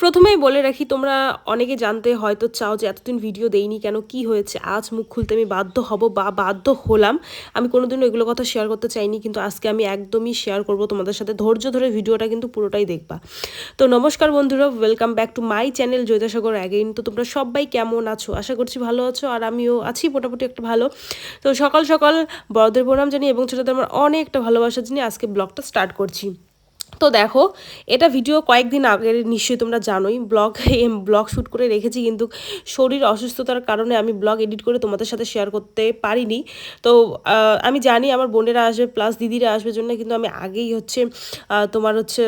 প্রথমেই বলে রাখি, তোমরা অনেকে জানতে হয়তো চাও যে এতদিন ভিডিও দেইনি কেন, কি হয়েছে? আজ মুখ খুলতে আমি বাধ্য হব বা বাধ্য হলাম। আমি কোনোদিনও এগুলো কথা শেয়ার করতে চাইনি, কিন্তু আজকে আমি একদমই শেয়ার করব। তোমাদের সাথে ধৈর্য ধরে ভিডিওটা কিন্তু পুরোটাই দেখবা। তো নমস্কার বন্ধুরা welcome back to my channel জয়দাসাগর again তো তোমরা সবাই কেমন আছো? আশা করছি ভালো আছো, আর আমিও আছি মোটামুটি একটা ভালো। তো সকাল সকাল বড়দের প্রণাম জানি এবং ছোটোদের আমার অনেকটা ভালোবাসা জানি আজকে ব্লগটা স্টার্ট করছি। তো দেখো, এটা ভিডিও কয়েকদিন আগের নিশ্চয়ই তোমরা জানোই ব্লগ ব্লগ শ্যুট করে রেখেছি কিন্তু শরীর অসুস্থতার কারণে আমি ব্লগ এডিট করে তোমাদের সাথে শেয়ার করতে পারিনি। তো আমি জানি আমার বোনেরা আসবে প্লাস দিদিরা আসবে জন্য কিন্তু আমি আগেই হচ্ছে তোমার হচ্ছে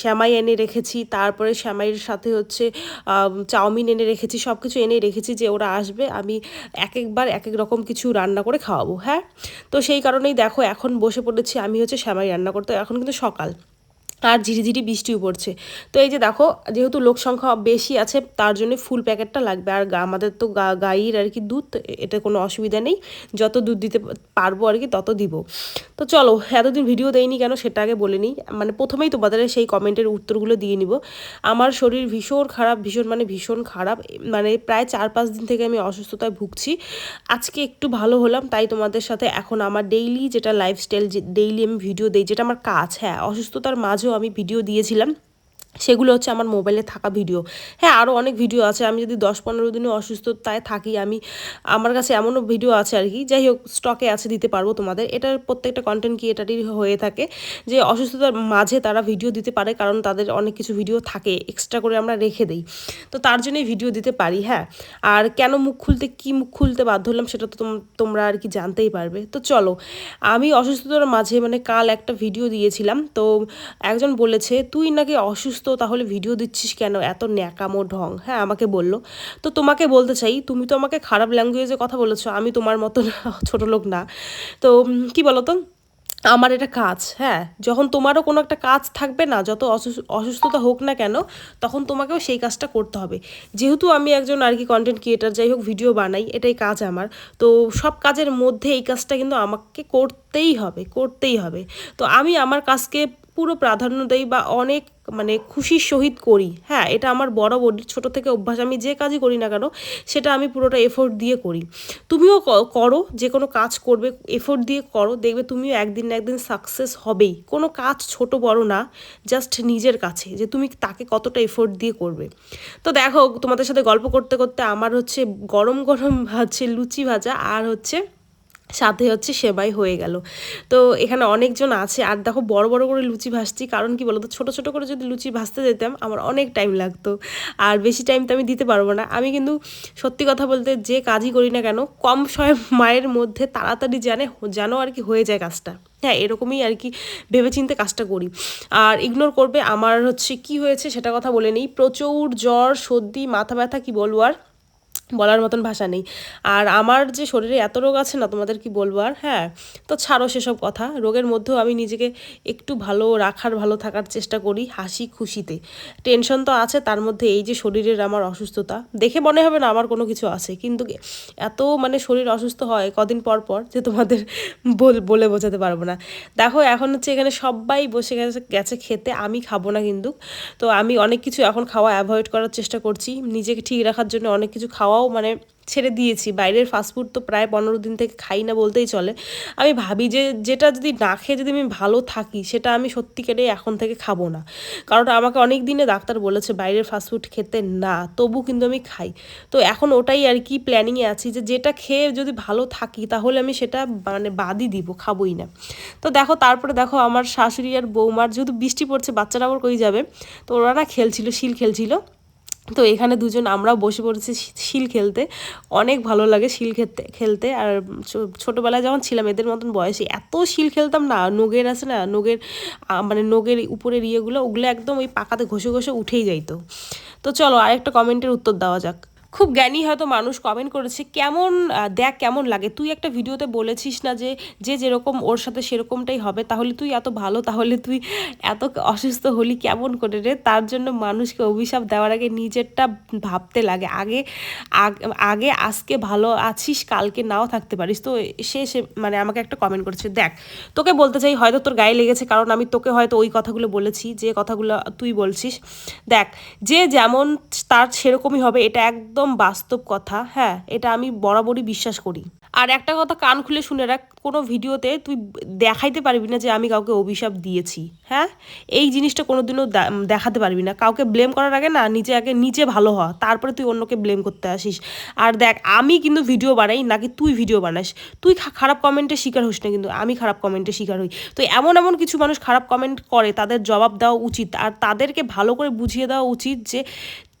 শ্যামাই এনে রেখেছি, তারপরে শ্যামাইয়ের সাথে হচ্ছে চাউমিন এনে রেখেছি সব কিছু এনে রেখেছি যে ওরা আসবে, আমি এক একবার এক এক রকম কিছু রান্না করে খাওয়াবো হ্যাঁ? তো সেই কারণেই দেখো, এখন বসে পড়েছি, আমি হচ্ছে শ্যামাই রান্না করতে, এখন কিন্তু সকাল। আর ঝিরিঝিরি বৃষ্টিও পড়ছে। তো এই যে দেখো, যেহেতু লোক সংখ্যা বেশি আছে, তার জন্য ফুল প্যাকেটটা লাগবে। আর আমাদের তো গা- গাইয়ের আর কি দুধ, এটা কোনো অসুবিধা নেই। যত দুধ দিতে পারব আর কি, তত দিব। তো চলো, এতদিন ভিডিও দেয়নি কেন, সেটা আগে বলে নিই। মানে প্রথমেই তোমাদের সেই কমেন্টের উত্তরগুলো দিয়ে নিব। আমার শরীর ভীষণ খারাপ, ভীষণ মানে ভীষণ খারাপ। মানে প্রায় চার পাঁচ দিন থেকে আমি অসুস্থতায় ভুগছি। আজকে একটু ভালো হলাম, তাই তোমাদের সাথে এখন আমার ডেইলি যেটা লাইফস্টাইল ডেইলি আমি ভিডিও দিই, যেটা আমার কাজ হ্যাঁ অসুস্থতার মাঝেও আমি ভিডিও দিয়েছিলাম। সেগুলো হচ্ছে আমার মোবাইলে থাকা ভিডিও। হ্যাঁ আরও অনেক ভিডিও আছে। আমি যদি দশ পনেরো দিনে অসুস্থতায় থাকি, আমি, আমার কাছে এমনও ভিডিও আছে আর কি। যাই হোক স্টকে আছে, দিতে পারব তোমাদের। এটার প্রত্যেকটা কন্টেন্ট ক্রিয়েটারই হয়ে থাকে যে অসুস্থতার মাঝে তারা ভিডিও দিতে পারে, কারণ তাদের অনেক কিছু ভিডিও থাকে এক্সট্রা করে আমরা রেখে দিই। তো তার জন্যই ভিডিও দিতে পারি হ্যাঁ। আর কেন মুখ খুলতে, কি মুখ খুলতে বাধ্য হলাম সেটা তো তোম- তোমরা আর কি জানতেই পারবে। তো চলো, আমি অসুস্থতার মাঝে মানে কাল একটা ভিডিও দিয়েছিলাম। তো একজন বলেছে, তুই নাকি অসুস্থ তাহলে ভিডিও দিচ্ছিস কেন? এত ন্যাকামো ঢং। হ্যাঁ আমাকে বলল। তো তোমাকে বলতে চাই, তুমি তো আমাকে খারাপ ল্যাঙ্গুয়েজে কথা বলেছ, আমি তোমার মতন ছোট লোক না। তো কি বলো তো আমার এটা কাজ হ্যাঁ। যখন তোমারও কোনো একটা কাজ থাকবে না, যত অসুস- অসুস্থতা হোক না কেন, তখন তোমাকেও সেই কাজটা করতে হবে। যেহেতু আমি একজন আর কি কন্টেন্ট ক্রিয়েটার যাই হোক ভিডিও বানাই, এটাই কাজ আমার। তো সব কাজের মধ্যে এই কাজটা কিন্তু আমাকে করতেই হবে করতেই হবে। তো আমি আমার কাজকে পুরো প্রাধান্য দেই বা অনেক মানে খুশির সহিত করি। হ্যাঁ এটা আমার বড় বরাবর ছোট থেকে অভ্যাস। আমি যে কাজই করি না কেন, সেটা আমি পুরোটা এফোর্ট দিয়ে করি। তুমিও করো, যে কোনো কাজ করবে এফোর্ট দিয়ে করো। দেখবে তুমিও একদিন না একদিন সাকসেস হবেই। কোনো কাজ ছোট বড় না জাস্ট নিজের কাছে, যে তুমি তাকে কতটা এফোর্ট দিয়ে করবে। তো দেখো, তোমাদের সাথে গল্প করতে করতে আমার হচ্ছে গরম গরম হচ্ছে লুচি ভাজা, আর হচ্ছে সাথে হচ্ছে সেবাই হয়ে গেল। তো এখানে অনেকজন আছে আর দেখো বড় বড় করে লুচি ভাসছি কারণ কি বলতো? ছোট ছোট করে যদি লুচি ভাসতে যেতাম আমার অনেক টাইম লাগতো। আর বেশি টাইম তো আমি দিতে পারব না। আমি কিন্তু সত্যি কথা বলতে যে কাজই করি না কেন, কম সময় মায়ের মধ্যে তাড়াতাড়ি জানে জানো আর কি হয়ে যায় কাজটা। হ্যাঁ এরকমই আর কি ভেবেচিন্তে কাজটা করি। আর ইগনোর করবে আমার হচ্ছে কি হয়েছে সেটা কথা বলে নেই। প্রচুর জ্বর, সর্দি, মাথা ব্যথা কি বলব আর? বলার মতন ভাষা নেই। আর আমার যে শরীরে এত রোগ আছে না, তোমাদের কি বলব আর? হ্যাঁ তো ছাড়ো সেসব কথা। রোগের মধ্যেও আমি নিজেকে একটু ভালো রাখার, ভালো থাকার চেষ্টা করি হাসি খুশিতে। টেনশন তো আছে, তার মধ্যে এই যে শরীরের আমার অসুস্থতা, দেখে মনে হবে না আমার কোনো কিছু আছে। কিন্তু এত মানে শরীর অসুস্থ হয় কদিন পর পর যে তোমাদের বল- বোঝাতে পারব না। দেখো, এখন হচ্ছে এখানে সবাই বসে গেছে গেছে খেতে, আমি খাব না কিন্তু। তো আমি অনেক কিছু এখন খাওয়া অ্যাভয়েড করার চেষ্টা করছি। নিজেকে ঠিক রাখার জন্য অনেক কিছু খাওয়াও মানে ছেড়ে দিয়েছি। বাইরের ফাস্টফুড তো প্রায় পনেরো দিন থেকে খাই না বলতেই চলে। আমি ভাবি যে যেটা যদি না খেয়ে যদি আমি ভালো থাকি, সেটা আমি সত্যিকারে এখন থেকে খাব না। কারণ আমাকে অনেক দিনে ডাক্তার বলেছে, বাইরের ফাস্টফুড খেতে না, তবু কিন্তু আমি খাই। তো এখন ওটাই আর কি প্ল্যানিংয়ে আছি যে যেটা খেয়ে যদি ভালো থাকি, তাহলে আমি সেটা মানে বাদই দিব, খাবোই না। তো দেখো, তারপরে দেখো আমার শাশুড়ি আর বৌমার যেহেতু বৃষ্টি পড়ছে, বাচ্চারা আবার কই যাবে? তো ওরা না খেলছিল, শিল খেলছিল। তো এখানে দুজন আমরাও বসে পড়েছি শিল খেলতে। অনেক ভালো লাগে শিল খেলতে খেলতে। আর ছোটোবেলায় যখন ছিলাম এদের মতন বয়সে এত শিল খেলতাম না, নোগের আছে না, নোগের মানে নোগের উপরের ইয়েগুলো, ওগুলো একদম ওই পাকাতে ঘষে ঘষে উঠেই যাইতো। তো চলো আরেকটা কমেন্টের উত্তর দেওয়া যাক। খুব জ্ঞানী হয়তো মানুষ কমেন্ট করেছে, কেমন দেখ কেমন লাগে? তুই একটা ভিডিওতে বলেছিস না যে যে যেরকম ওর সাথে সেরকমটাই হবে, তাহলে তুই এত ভালো, তাহলে তুই এত অসুস্থ হলি কেমন করে রে? তার জন্য মানুষকে অভিশাপ দেওয়ার আগে নিজেরটা ভাবতে লাগে। আগে, আগ- আজকে ভালো আছিস, কালকে নাও থাকতে পারিস। তো সে সে মানে আমাকে একটা কমেন্ট করেছে, দেখ, তোকে বলতে চাই, হয়তো তোর গায়ে লেগেছে, কারণ আমি তোকে হয়তো ওই কথাগুলো বলেছি, যে কথাগুলো তুই বলছিস। দেখ, যে যেমন তার সেরকমই হবে, এটা একদম বাস্তব কথা হ্যাঁ এটা আমি বরাবরই বিশ্বাস করি। আর একটা কথা কান খুলে শুনে রাখ, কোনো ভিডিওতে তুই দেখাইতে পারবি না যে আমি কাউকে অভিশাপ দিয়েছি হ্যাঁ? এই জিনিসটা কোনোদিনও দেখাতে পারবি না। কাউকে ব্লেম করার আগে না, নিজে আগে নিজে ভালো হ, তারপরে তুই অন্যকে ব্লেম করতে আসিস। আর দেখ, আমি কিন্তু ভিডিও বানাই, নাকি তুই ভিডিও বানাস? তুই খারাপ কমেন্টের শিকার হোস না কিন্তু, আমি খারাপ কমেন্টের শিকার হই। তো এমন এমন কিছু মানুষ খারাপ কমেন্ট করে, তাদের জবাব দেওয়া উচিত। আর তাদেরকে ভালো করে বুঝিয়ে দেওয়া উচিত যে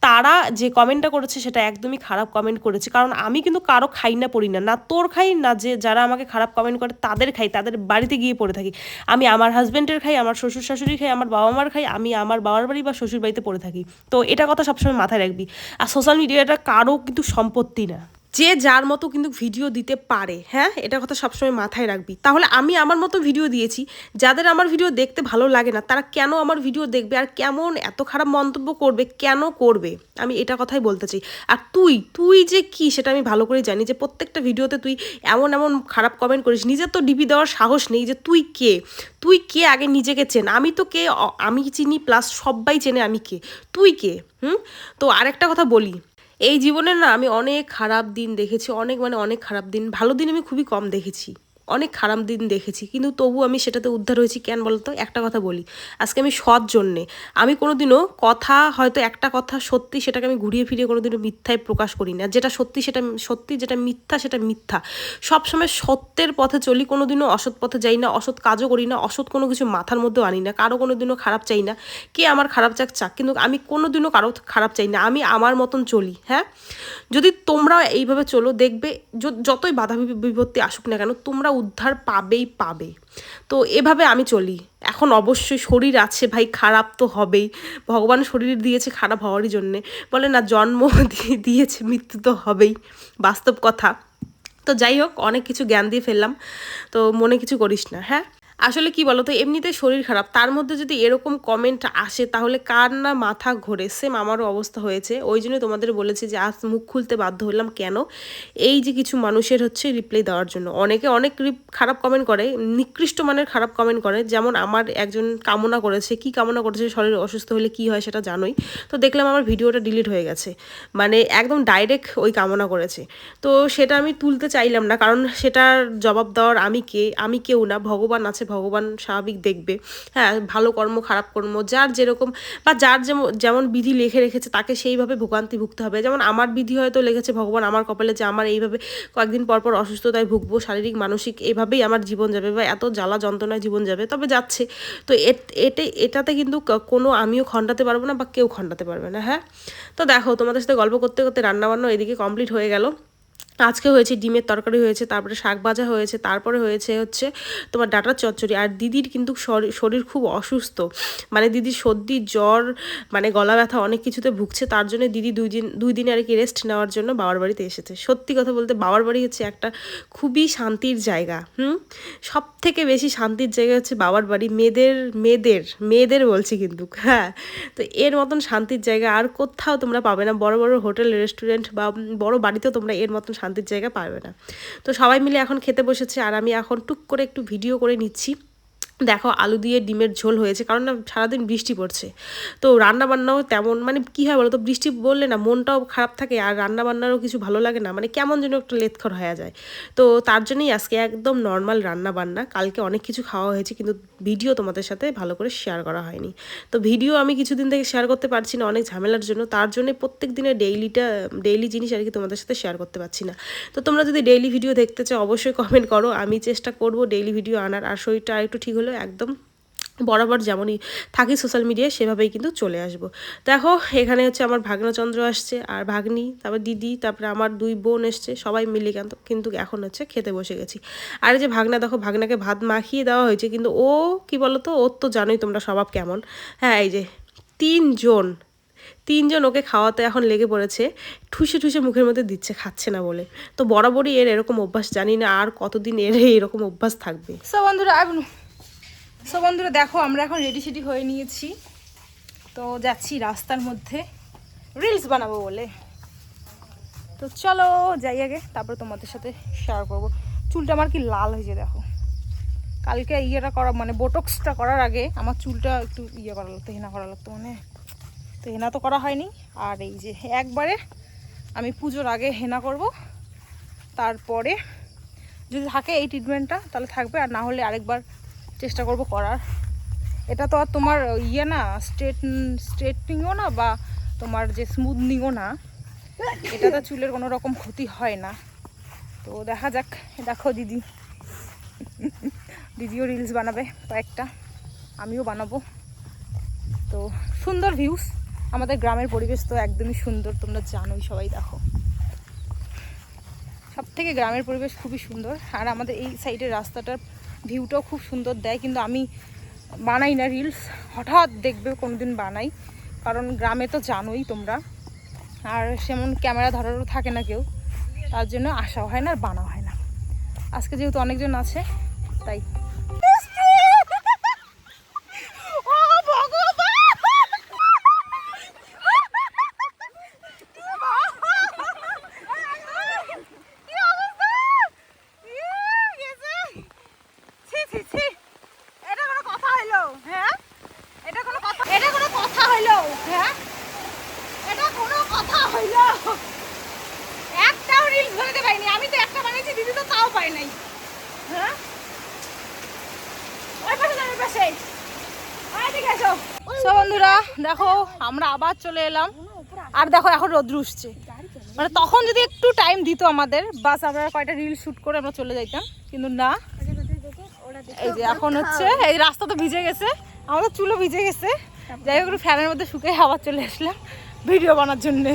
তারা যে কমেন্টটা করেছে সেটা একদমই খারাপ কমেন্ট করেছে। কারণ আমি কিন্তু কারও খাই না, পড়ি না। না তোর খাই, না যে যারা আমাকে খারাপ কমেন্ট করে তাদের খাই, তাদের বাড়িতে গিয়ে পড়ে থাকি। আমি আমার হাজব্যান্ডের খাই, আমার শ্বশুর শাশুড়ি খাই, আমার বাবা মার খাই, আমি আমার বাবার বাড়ি বা শ্বশুর বাড়িতে পড়ে থাকি। তো এটা কথা সবসময় মাথায় রাখবি। আর সোশ্যাল মিডিয়াটা কারও কিন্তু সম্পত্তি না। যে যার মতো কিন্তু ভিডিও দিতে পারে হ্যাঁ? এটা কথা সবসময় মাথায় রাখবি। তাহলে আমি আমার মতো ভিডিও দিয়েছি, যাদের আমার ভিডিও দেখতে ভালো লাগে না, তারা কেন আমার ভিডিও দেখবে আর কেমন এত খারাপ মন্তব্য করবে, কেন করবে? আমি এটা কথাই বলতে চাই। আর তুই তুই যে কি সেটা আমি ভালো করে জানি যে প্রত্যেকটা ভিডিওতে তুই এমন এমন খারাপ কমেন্ট করিস। নিজের তো ডিপি দেওয়ার সাহস নেই যে তুই কে? তুই কে আগে নিজেকে চেন? আমি তো কে? আমি চিনি প্লাস সবাই চেনে আমি কে। তুই কে? হুম? তো আরেকটা কথা বলি এই জীবনে না আমি অনেক খারাপ দিন দেখেছি, অনেক মানে অনেক খারাপ দিন, ভালো দিন আমি খুবই কম দেখেছি। অনেক খারাপ দিন দেখেছি, কিন্তু তবু আমি সেটাতে উদ্ধার হয়েছি। কেন বলতো? একটা কথা বলি, আজকে আমি সৎ জন্যে। আমি কোনোদিনও কথা, হয়তো একটা কথা সত্যি সেটাকে আমি ঘুরিয়ে ফিরিয়ে কোনোদিনও মিথ্যায় প্রকাশ করি না। যেটা সত্যি সেটা সত্যি যেটা মিথ্যা সেটা মিথ্যা। সবসময় সত্যের পথে চলি, কোনোদিনও অসৎ পথে যাই না, অসৎ কাজও করি না, অসৎ কোনো কিছু মাথার মধ্যেও আনি না, কারও কোনোদিনও খারাপ চাই না, কে আমার খারাপ চাক চাক, কিন্তু আমি কোনোদিনও কারও খারাপ চাই না, আমি আমার মতন চলি হ্যাঁ? যদি তোমরা এইভাবে চলো, দেখবে যতই বাধা বিপত্তি আসুক না কেন, তোমরা উদ্ধার পাবেই পাবে। তো এভাবে আমি চলি। এখন অবশ্যই শরীর আছে ভাই, খারাপ তো হবেই। ভগবান শরীর দিয়েছে, খারাপ হওয়ারই জন্যে। বলে না, জন্ম দিয়ে দিয়েছে, মৃত্যু তো হবেই। বাস্তব কথা। তো যাই হোক, অনেক কিছু জ্ঞান দিয়ে ফেললাম। তো মনে কিছু করিস না হ্যাঁ? আসলে কি বলতো, এমনিতে শরীর খারাপ। তার মধ্যে যদি এরকম কমেন্ট আসে, তাহলে কার না মাথা ঘোরে? সেম আমারও অবস্থা হয়েছে। ওই জন্য তোমাদের বলেছি যে, আজ মুখ খুলতে বাধ্য হলাম কেন? এই যে কিছু মানুষের হচ্ছে রিপ্লাই দেওয়ার জন্য। অনেকে অনেক রিপ- খারাপ কমেন্ট করে, নিকৃষ্ট মানের খারাপ কমেন্ট করে। যেমন আমার একজন কামনা করেছে, কি কামনা করেছে, শরীর অসুস্থ হলে কি হয় সেটা জানোই। তো দেখলাম আমার ভিডিওটা ডিলিট হয়ে গেছে। মানে একদম ডাইরেক্ট ওই কামনা করেছে। তো সেটা আমি তুলতে চাইলাম না, কারণ সেটার জবাব দেওয়ার আমি কে? আমি কেউ না, ভগবান আছে ভগবান স্বাভাবিক দেখবে। হ্যাঁ ভালো কর্ম, খারাপ কর্ম, যার যেরকম বা যার যেমন যেমন বিধি লিখে রেখেছে, তাকে সেইভাবে ভোগান্তি ভুগতে হবে। যেমন আমার বিধি হয়তো লিখেছে, ভগবান আমার কপালে যে আমার এইভাবে কয়েকদিন পর পর অসুস্থতায় ভুগবো, শারীরিক, মানসিক এইভাবেই আমার জীবন যাবে বা এত জ্বালা যন্ত্রণায় জীবন যাবে, তবে যাচ্ছে। তো এট- এটাতে কিন্তু কোনো আমিও খণ্ডাতে পারব না বা কেউ খণ্ডাতে পারবে না হ্যাঁ? তো দেখো, তোমাদের সাথে গল্প করতে করতে রান্নাবান্না এদিকে কমপ্লিট হয়ে গেল। আজকে হয়েছে, ডিমের তরকারি হয়েছে, তারপরে শাক ভাজা হয়েছে, তারপরে হয়েছে হচ্ছে তোমার ডাটার চচ্চড়ি। আর দিদির কিন্তু শরীর- খুব অসুস্থ। মানে দিদির সর্দি, জ্বর মানে গলা ব্যথা অনেক কিছুতে ভুগছে। তার জন্য দিদি দুই দিন দুই দিন আর কি রেস্ট নেওয়ার জন্য বাবার বাড়িতে এসেছে। সত্যি কথা বলতে বাবার বাড়ি হচ্ছে একটা খুবই শান্তির জায়গা, হুম? সব থেকে বেশি শান্তির জায়গা হচ্ছে বাবার বাড়ি। মেয়েদের মেয়েদের মেয়েদের বলছি কিন্তু হ্যাঁ। তো এর মতন শান্তির জায়গা আর কোথাও তোমরা পাবে না। বড় বড় হোটেল, রেস্টুরেন্ট বা বড় বাড়িতেও তোমরা এর মতন শান্তির জায়গা পাবে না। তো সবাই মিলে এখন খেতে বসেছে আর আমি এখন টুক করে একটু ভিডিও করে নিচ্ছি। দেখো আলু দিয়ে ডিমের ঝোল হয়েছে, কারণ না সারাদিন বৃষ্টি পড়ছে। তো রান্না বান্নাও তেমন মানে কী হয় বলো তো বৃষ্টি বললে না মনটাও খারাপ থাকে আর রান্নাবান্নারও কিছু ভালো লাগে না মানে কেমন যেন একটা লেথখর হয়ে যায়। তো তার জন্যই আজকে একদম নর্মাল রান্না বান্না কালকে অনেক কিছু খাওয়া হয়েছে, কিন্তু ভিডিও তোমাদের সাথে ভালো করে শেয়ার করা হয়নি। তো ভিডিও আমি কিছুদিন থেকে শেয়ার করতে পারছি না অনেক ঝামেলার জন্য, তার জন্য প্রত্যেক দিনের ডেইলিটা ডেইলি জিনিস আর কি তোমাদের সাথে শেয়ার করতে পারছি না। তো তোমরা যদি ডেইলি ভিডিও দেখতে চাও, অবশ্যই কমেন্ট করো, আমি চেষ্টা করব ডেইলি ভিডিও আনার, আর শরীরটা আর একটু ঠিক হলেও একদম বরাবর যেমনই থাকি সোশ্যাল মিডিয়ায় সেভাবেই কিন্তু চলে আসব। দেখো, এখানে হচ্ছে আমার ভাগ্নচন্দ্র আসছে আর ভাগ্নি, তারপর দিদি, তারপরে আমার দুই বোন এসছে, সবাই মিলে কিন্তু কিন্তু এখন হচ্ছে খেতে বসে গেছি। আর যে ভাগনা, দেখো, ভাগনাকে ভাত মাখিয়ে দেওয়া হয়েছে, কিন্তু ও, কি বলো তো ওর তো জানোই তোমরা স্বভাব কেমন। হ্যাঁ এই যে তিনজন তিনজন ওকে খাওয়াতে এখন লেগে পড়েছে, ঠুসে ঠুসে মুখের মধ্যে দিচ্ছে, খাচ্ছে না বলে। তো বরাবরই এর এরকম অভ্যাস, জানি না আর কতদিন এর এরকম অভ্যাস থাকবে। সো বন্ধুরা সো বন্ধুরা, দেখো, আমরা এখন রেডি সেডি হয়ে নিয়েছি। তো যাচ্ছি রাস্তার মধ্যে। রিলস বানাবো বলে। তো চলো, যাই আগে, তারপর তোমাদের সাথে শেয়ার করব। চুলটা আমার কি লাল হয়েছে, দেখো। কালকে ইয়েটা করা মানে বোটক্সটা করার আগে আমার চুলটা একটু ইয়ে করা লাগতো, হেনা করা লাগতো মানে। তো হেনা তো করা হয়নি। আর এই যে একবারে আমি পুজোর আগে হেনা করব। তারপরে যদি থাকে এই ট্রিটমেন্টটা তাহলে থাকবে। আর না হলে আরেকবার চেষ্টা করব করার। এটা তো আর তোমার ইয়ে না, স্ট্রেট, স্ট্রেটনিংও না বা তোমার যে স্মুথনিংও না, এটাতে চুলের কোনো রকম ক্ষতি হয় না। তো দেখা যাক, দেখো দিদি। দিদিও রিলস বানাবে কয়েকটা, আমিও বানাবো। তো সুন্দর ভিউস আমাদের গ্রামের পরিবেশ তো একদমই সুন্দর, তোমরা জানোই, সবাই দেখো। সব থেকে গ্রামের পরিবেশ খুবই সুন্দর। আর আমাদের এই সাইডের রাস্তাটার ভিউটাও খুব সুন্দর দেয়, কিন্তু আমি বানাই না রিলস হঠাৎ দেখবে কোনো দিন বানাই, কারণ গ্রামে তো জানোই তোমরা। আর সেমন ক্যামেরা ধরারও থাকে না কেউ। তার জন্য আসাও হয় না আর বানাও হয় না। আজকে যেহেতু অনেকজন আছে, তাই ও ভগবান! কি অবস্থা? ইয়ে, গেছে। ছি, ছি, ছি। এটা কোনো কথা হইল, হ্যাঁ? এটা কোনো কথা- এটা কোনো কথা হইল, হ্যাঁ? এটা কোনো কথা হইল? একটাও reels বানাতে পারিনি। আমি তো একটা বানিয়েছি, দিদি তো তাও পায় নাই। হ্যাঁ? ওই পাশে যাও, ওই পাশে। ওই দিকে এসো। So বন্ধুরা দেখো আমরা আবার চলে এলাম। আর দেখো এখন রোদ্র উঠছে। মানে তখন যদি একটু টাইম দিত আমাদের, বাস আমরা কয়টা রিল শুট করে আমরা চলে যাইতাম। কিন্তু না। এই যে এখন হচ্ছে, এই রাস্তা তো ভিজে গেছে। আমাদের চুলও ভিজে গেছে। যাই হোক ফ্যানের মধ্যে শুকিয়ে আবার চলে আসলাম ভিডিও বানার জন্যে।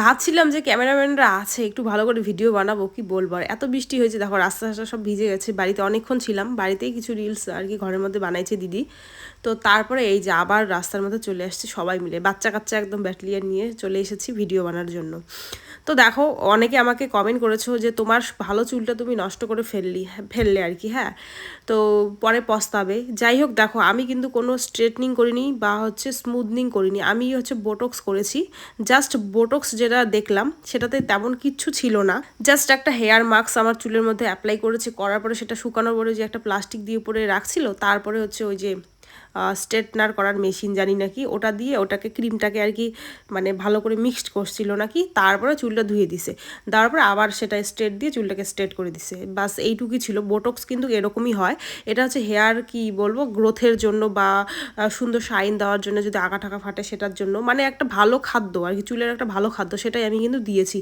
ভাবছিলাম যে ক্যামেরাম্যানরা আছে, একটু ভালো করে ভিডিও বানাবো, কি বলব? আর এত বৃষ্টি হয়েছে, দেখো রাস্তা রাস্তা সব ভিজে গেছে, বাড়িতে অনেকক্ষণ ছিলাম, বাড়িতেই কিছু রিলস আর কি ঘরের মধ্যে বানাইছে দিদি। তো তারপরে এই যে আবার রাস্তার মধ্যে চলে আসছে সবাই মিলে, বাচ্চা কাচ্চা একদম ব্যাটালিয়ান নিয়ে চলে এসেছি ভিডিও বানার জন্য। তো দেখো, অনেকে আমাকে কমেন্ট করেছ যে তোমার ভালো চুলটা তুমি নষ্ট করে ফেললি, ফেললে আর কি হ্যাঁ? তো পরে পস্তাবে। যাই হোক, দেখো, আমি কিন্তু কোনো স্ট্রেটনিং করিনি বা হচ্ছে স্মুথনিং করিনি, আমি হচ্ছে বোটক্স করেছি জাস্ট বোটক্স যেটা দেখলাম, সেটাতে তেমন কিচ্ছু ছিল না। জাস্ট একটা হেয়ার মাস্ক আমার চুলের মধ্যে অ্যাপ্লাই করেছে, করার পরে সেটা শুকানোর পরে যে একটা প্লাস্টিক দিয়ে উপরে রাখছিল, তারপরে হচ্ছে ওই যে স্ট্রেটনার করার মেশিন জানি নাকি, ওটা দিয়ে ওটাকে ক্রিমটাকে আর কি মানে ভালো করে মিক্সড করছিল নাকি, তারপরে চুলটা ধুয়ে দিছে। তারপরে আবার সেটা স্ট্রেট দিয়ে চুলটাকে স্ট্রেট করে দিছে। বাস এইটুকুই ছিল। বোটক্স কিন্তু এরকমই হয়। এটা হচ্ছে হেয়ার কি বলব, গ্রোথের জন্য বা সুন্দর শাইন দেওয়ার জন্য যদি আঁকা টাকা ফাটে সেটার জন্য। মানে একটা ভালো খাদ্য আর কি, চুলের একটা ভালো খাদ্য, সেটাই আমি কিন্তু দিয়েছি।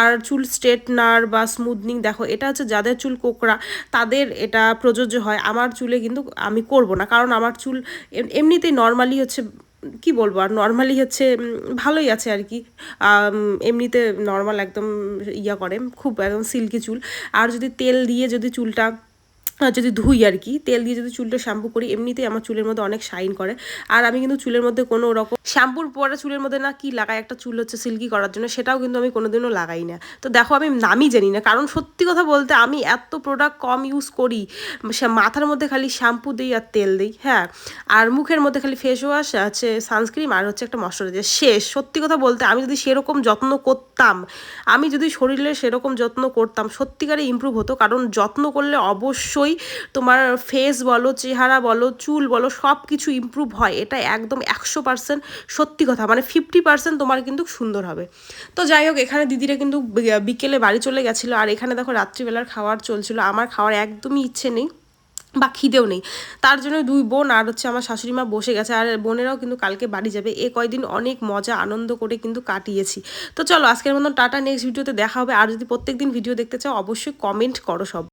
আর চুল স্ট্রেটনার বা স্মুথনিং দেখো, এটা হচ্ছে যাদের চুল কোকড়া, তাদের এটা প্রযোজ্য হয়। আমার চুলে কিন্তু আমি করব না। কারণ আমার চুল এম- এমনিতেই নর্মালি হচ্ছে, কি বলব, আর নর্মালি হচ্ছে ভালোই আছে আর কি। এমনিতে নর্মাল একদম ইয়া করে, খুব একদম সিল্কি চুল। আর যদি তেল দিয়ে যদি চুলটা যদি ধুই আর কি, তেল দিয়ে যদি চুলটা শ্যাম্পু করি, এমনিতেই আমার চুলের মধ্যে অনেক শাইন করে। আর আমি কিন্তু চুলের মধ্যে কোনো রকম শ্যাম্পুর পরে চুলের মধ্যে না কি লাগাই, একটা চুল হচ্ছে সিল্কি করার জন্য, সেটাও কিন্তু আমি কোনোদিনও লাগাই না। তো দেখো, আমি নামই জানি না, কারণ সত্যি কথা বলতে আমি এত প্রোডাক্ট কম ইউজ করি মাথার মধ্যে খালি শ্যাম্পু দিই আর তেল দিই হ্যাঁ? আর মুখের মধ্যে খালি ফেস ওয়াশ আছে সানস্ক্রিম আর হচ্ছে একটা ময়শ্চারাইজার শেষ। সত্যি কথা বলতে আমি যদি সেরকম যত্ন করতাম, আমি যদি শরীরের সেরকম যত্ন করতাম, সত্যিকারে ইমপ্রুভ হতো, কারণ যত্ন করলে অবশ্যই তোমার ফেস বলো, চেহারা বলো, চুল বলো সব কিছু ইমপ্রুভ হয়। এটা একদম একশো পার্সেন্ট সত্যি কথা। মানে ফিফটি পার্সেন্ট তোমার কিন্তু সুন্দর হবে। তো যাই হোক, এখানে দিদিরা কিন্তু বিকেলে বাড়ি চলে গেছিল। আর এখানে দেখো রাত্রিবেলার খাওয়ার চলছিল। আমার খাওয়ার একদমই ইচ্ছে নেই বা খিদেও নেই। তার জন্য দুই বোন আর হচ্ছে আমার শাশুড়ি মা বসে গেছে। আর বোনেরাও কিন্তু কালকে বাড়ি যাবে। এ কয়দিন অনেক মজা, আনন্দ করে কিন্তু কাটিয়েছি। তো চলো, আজকের মতন টাটা নেক্সট ভিডিওতে দেখা হবে। আর যদি প্রত্যেকদিন ভিডিও দেখতে চাও, অবশ্যই কমেন্ট করো সব।